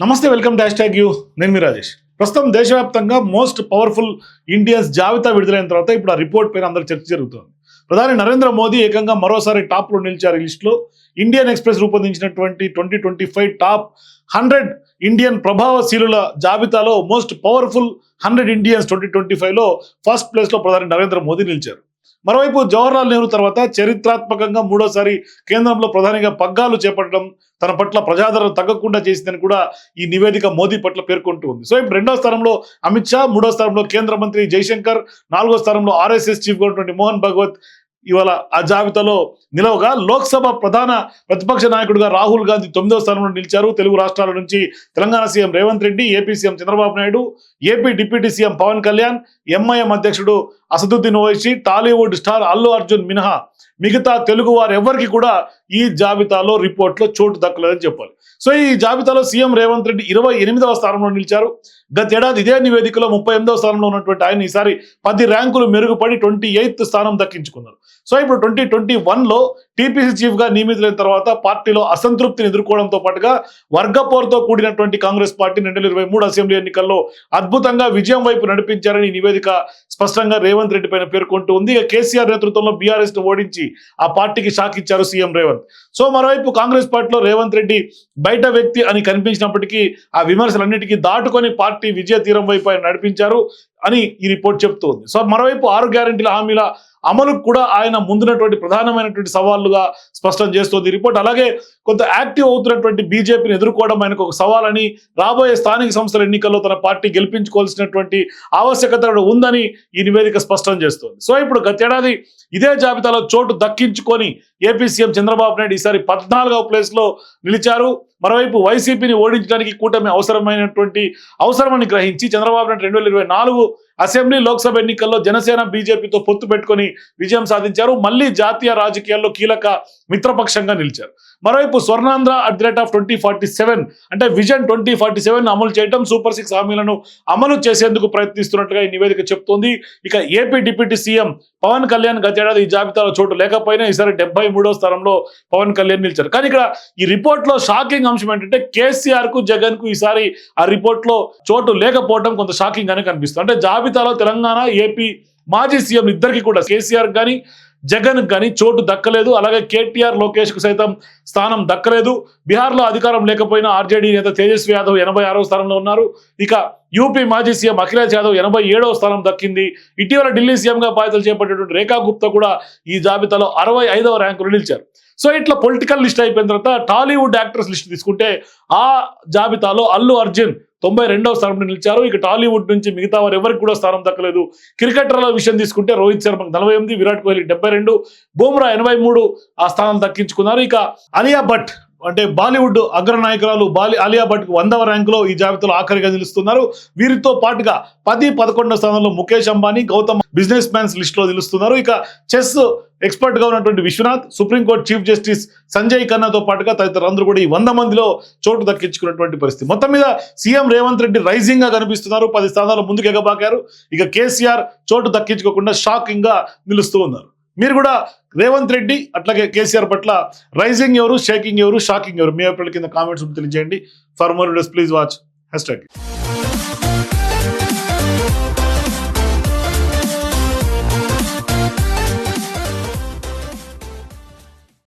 నమస్తే welcome dash tag you. నేను మీ రాజేష్. ప్రస్తుతం దేశవ్యాప్తంగా మోస్ట్ పవర్ఫుల్ ఇండియన్స్ జాబితా విడుదలైన తర్వాత ఇప్పుడు ఆ రిపోర్ట్ పైన అందరూ చర్చ జరుగుతోంది. ప్రధాని నరేంద్ర మోదీ ఏకంగా మరోసారి టాప్లో నిలిచారు ఈ లిస్టులో Indian Express రూపొందించినటువంటి twenty twenty five top hundred Indian ప్రభావశీలుల జాబితాలో most powerful hundred Indians twenty twenty ఫైవ్లో ఫస్ట్ ప్లేస్లో ప్రధాని నరేంద్ర మోదీ నిలిచారు. మరోవైపు జవహర్లాల్ నెహ్రూ తర్వాత చరిత్రాత్మకంగా మూడోసారి కేంద్రంలో ప్రధానిగా పగ్గాలు చేపట్టడం తన పట్ల ప్రజాదరణ తగ్గకుండా చేసిందని కూడా ఈ నివేదిక మోదీ పట్ల పేర్కొంటూ ఉంది. సో ఇప్పుడు రెండో స్థానంలో అమిత్ షా మూడో స్థానంలో కేంద్ర మంత్రి జైశంకర్ నాలుగో స్థానంలో ఆర్ఎస్ఎస్ చీఫ్ ఉన్నటువంటి మోహన్ భగవత్ ఇవాళ ఆ జాబితాలో నిలవగా లోక్సభ ప్రధాన ప్రతిపక్ష నాయకుడిగా రాహుల్ గాంధీ తొమ్మిదవ స్థానంలో నిలిచారు. తెలుగు రాష్ట్రాల నుంచి Telangana CM Revanth Reddy AP CM Chandrababu Naidu AP deputy CM Pawan Kalyan MIM అధ్యక్షుడు అసదుద్దీన్ ఓవైసీ టాలీవుడ్ స్టార్ అల్లు అర్జున్ మినహా మిగతా తెలుగు వారు ఎవరికి కూడా ఈ జాబితాలో రిపోర్ట్లో చోటు దక్కలేదని చెప్పాలి. సో ఈ జాబితాలో సీఎం రేవంత్ రెడ్డి ఇరవై ఎనిమిదవ స్థానంలో నిలిచారు. గతేడాది ఇదే నివేదికలో ముప్పై ఎనిమిదవ స్థానంలో ఉన్నటువంటి ఆయన ఈసారి పది ర్యాంకులు మెరుగుపడి ట్వంటీ ఎయిత్ స్థానం దక్కించుకున్నారు. సో ఇప్పుడు ట్వంటీ ట్వంటీ వన్లో టీపీసీ చీఫ్గా నియమితులైన తర్వాత పార్టీలో అసంతృప్తిని ఎదుర్కోవడంతో పాటుగా వర్గపోరుతో కూడినటువంటి కాంగ్రెస్ పార్టీ రెండు వేల ఇరవై మూడు అసెంబ్లీ ఎన్నికల్లో అద్భుతంగా విజయం వైపు నడిపించారని నివేదిక స్పష్టంగా రేవంత్ రెడ్డి పైన పేర్కొంటూ ఉంది. ఇక కేసీఆర్ నేతృత్వంలో బీఆర్ఎస్ను ఓడించి ఆ పార్టీకి షాక్ ఇచ్చారు సీఎం రేవంత్. సో మరోవైపు కాంగ్రెస్ పార్టీలో రేవంత్ రెడ్డి బయట వ్యక్తి అని కనిపించినప్పటికీ ఆ విమర్శలన్నిటికీ దాటుకొని పార్టీ విజయ తీరం వైపు ఆయన నడిపించారు అని ఈ రిపోర్ట్ చెప్తోంది సో మరోవైపు ఆరు గ్యారంటీల హామీల అమలుకు కూడా ఆయన ముందున్నటువంటి ప్రధానమైనటువంటి సవాళ్ళుగా స్పష్టం చేస్తోంది రిపోర్ట్. అలాగే కొంత యాక్టివ్ అవుతున్నటువంటి బీజేపీని ఎదుర్కోవడం ఆయనకు ఒక సవాలని రాబోయే స్థానిక సంస్థల ఎన్నికల్లో తన పార్టీ గెలిపించుకోవాల్సినటువంటి ఆవశ్యకత కూడా ఉందని ఈ నివేదిక స్పష్టం చేస్తోంది. సో ఇప్పుడు గతేడాది ఇదే జాబితాలో చోటు దక్కించుకొని ఏపీ సీఎం చంద్రబాబు నాయుడు ఈసారి పద్నాలుగవ ప్లేస్లో నిలిచారు. మరోవైపు వైసీపీని ఓడించడానికి కూటమి అవసరమైనటువంటి అవసరమని గ్రహించి చంద్రబాబు నాయుడు రెండు వేల ఇరవై నాలుగు అసెంబ్లీ లోక్సభ ఎన్నికల్లో జనసేన బీజేపీతో పొత్తు పెట్టుకొని విజయం సాధించారు. మళ్ళీ జాతీయ రాజకీయాల్లో కీలక మిత్రపక్షంగా నిలిచారు. మరోవైపు Swarnandhra at the rate of twenty forty seven అంటే విజన్ ట్వంటీ ఫార్టీ సెవెన్ అమలు చేయడం సూపర్ సిక్స్ హామీలను అమలు చేసేందుకు ప్రయత్నిస్తున్నట్టుగా ఈ నివేదిక చెప్తోంది. ఇక AP deputy CM Pawan Kalyan గతేడాది ఈ జాబితాలో చోటు లేకపోయినా ఈసారి డెబ్బై మూడో స్థానంలో పవన్ కళ్యాణ్ నిలిచారు. కానీ ఇక్కడ ఈ రిపోర్ట్లో షాకింగ్ అంశం ఏంటంటే కేసీఆర్కు జగన్కు ఈసారి ఆ రిపోర్ట్లో చోటు లేకపోవడం కొంత షాకింగ్ గానే కనిపిస్తుంది. అంటే జాబితాలో తెలంగాణ ఏపీ మాజీ సీఎం ఇద్దరికి కూడా కేసీఆర్ కానీ జగన్ కానీ చోటు దక్కలేదు. అలాగే కేటీఆర్ లోకేష్కు సైతం స్థానం దక్కలేదు. బీహార్లో అధికారం లేకపోయినా ఆర్జేడీ నేత తేజస్వి యాదవ్ ఎనభై ఆరవ స్థానంలో ఉన్నారు. ఇక యూపీ మాజీ సీఎం అఖిలేష్ యాదవ్ ఎనభై ఏడవ స్థానం దక్కింది. ఇటీవల ఢిల్లీ సీఎంగా బాధ్యతలు చేపట్టేటువంటి రేఖా గుప్తా కూడా ఈ జాబితాలో అరవై ఐదవ ర్యాంకులు నిలిచారు. సో ఇట్లా పొలిటికల్ లిస్ట్ అయిపోయిన తర్వాత టాలీవుడ్ యాక్టర్స్ లిస్ట్ తీసుకుంటే ఆ జాబితాలో అల్లు అర్జున్ తొంభై రెండవ స్థానంలో నిలిచారు. ఇక టాలీవుడ్ నుంచి మిగతా వారు ఎవరికి కూడా స్థానం దక్కలేదు. క్రికెటర్ల విషయం తీసుకుంటే రోహిత్ శర్మకు నలభై ఎనిమిది విరాట్ కోహ్లీ డెబ్బై రెండు బూమ్రా ఎనభై మూడు ఆ స్థానం దక్కించుకున్నారు. ఇక అలియా భట్ అంటే బాలీవుడ్ అగ్రనాయకురాలు బాలి అలియా భట్కు వందవ ర్యాంకులో ఈ జాబితాలో ఆఖరిగా నిలుస్తున్నారు. వీరితో పాటుగా పది పదకొండవ స్థానంలో ముఖేష్ అంబానీ గౌతమ్ బిజినెస్ మ్యాన్స్ లిస్ట్లో నిలుస్తున్నారు. ఇక చెస్ ఎక్స్పర్ట్గా ఉన్నటువంటి Vishwanath supreme court chief justice Sanjay ఖన్నాతో పాటుగా తదితరులందరూ కూడా ఈ వంద మందిలో చోటు దక్కించుకున్నటువంటి పరిస్థితి. మొత్తం మీద సీఎం రేవంత్ రెడ్డి రైజింగ్గా కనిపిస్తున్నారు. పది స్థానాలు ముందుకు ఎగబాకారు. ఇక కేసీఆర్ చోటు దక్కించుకోకుండా షాకింగ్గా నిలుస్తూ ఉన్నారు. మీరు కూడా రేవంత్ రెడ్డి అట్లాగే కేసీఆర్ పట్ల రైజింగ్ ఎవరు షేకింగ్ ఎవరు షాకింగ్ ఎవరు? మీ అభిప్రాయాల కింద కామెంట్స్ తెలియజేయండి. For more videos please watch hashtag